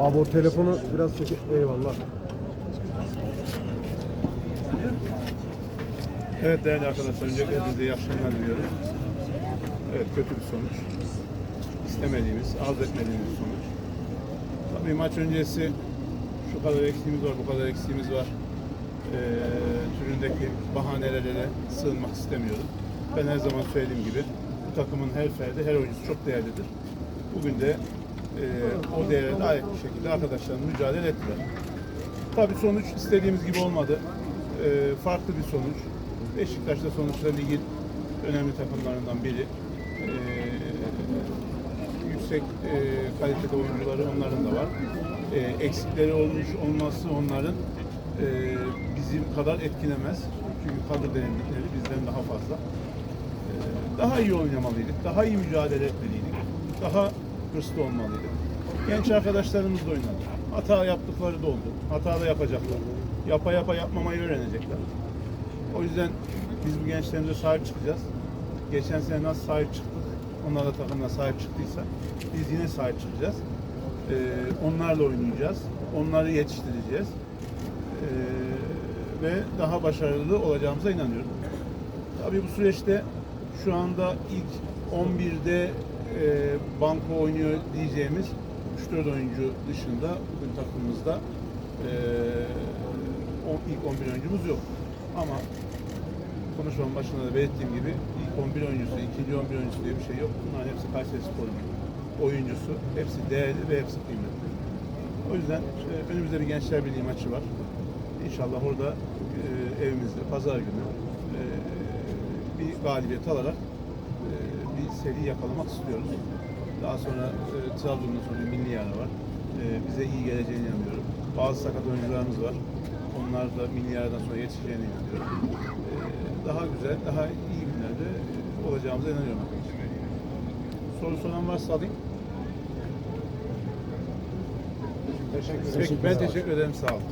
Abi o telefonu biraz çekip eyvallah. Evet değerli arkadaşlar, öncelikle hepinize iyi akşamlar diliyorum. Evet, kötü bir sonuç. İstemediğimiz, arzu etmediğimiz sonuç. Tabii maç öncesi şu kadar eksiğimiz var, bu kadar eksiğimiz var. Ee, türündeki bahanelere sığınmak istemiyorum. Ben her zaman söylediğim gibi takımın her ferdi, her oyuncusu çok değerlidir. Bugün de e, o değere layık bir şekilde arkadaşlarım mücadele ettiler. Tabii sonuç istediğimiz gibi olmadı. Ee, farklı bir sonuç. Beşiktaş'ta sonuçta ligin önemli takımlarından biri. Ee, yüksek e, kalitede oyuncuları onların da var. Ee, eksikleri olmuş olması onların e, bizim kadar etkilemez. Çünkü kadro derinlikleri bizden daha fazla. Daha iyi oynamalıydık, daha iyi mücadele etmeliydik, daha hırslı olmalıydık. Genç arkadaşlarımız da oynadı. Hata yaptıkları da oldu. Hata da yapacaklar. Yapa yapa yapmamayı öğrenecekler. O yüzden biz bu gençlerimize sahip çıkacağız. Geçen sene nasıl sahip çıktık, onlar da takımına sahip çıktıysa biz yine sahip çıkacağız. Ee, onlarla oynayacağız. Onları yetiştireceğiz. Ee, ve daha başarılı olacağımıza inanıyorum. Tabii bu süreçte şu anda ilk 11'de e, banko oynuyor diyeceğimiz 3-4 oyuncu dışında bugün takımımızda e, ilk 11 oyuncumuz yok. Ama konuşmanın başında da belirttiğim gibi ilk 11 oyuncusu, ikinci 11 oyuncusu diye bir şey yok. Bunların hepsi Kayseri Spor'un oyuncusu. Hepsi değerli ve hepsi kıymetli. O yüzden e, önümüzde bir Gençler Birliği maçı var. İnşallah orada e, evimizde pazar günü e, bir galibiyet alarak e, bir seri yakalamak istiyoruz. Daha sonra e, Trabzon'dan sonra milli yarı var. E, bize iyi geleceğine inanıyorum. Bazı sakat oyuncularımız var. Onlar da milli yarıdan sonra yetişeceğine inanıyorum. E, daha güzel, daha iyi günlerde e, olacağımıza inanıyorum arkadaşlar. Soru soran varsa alayım. Teşekkür Peki, ben teşekkür ederim. Sağ olun.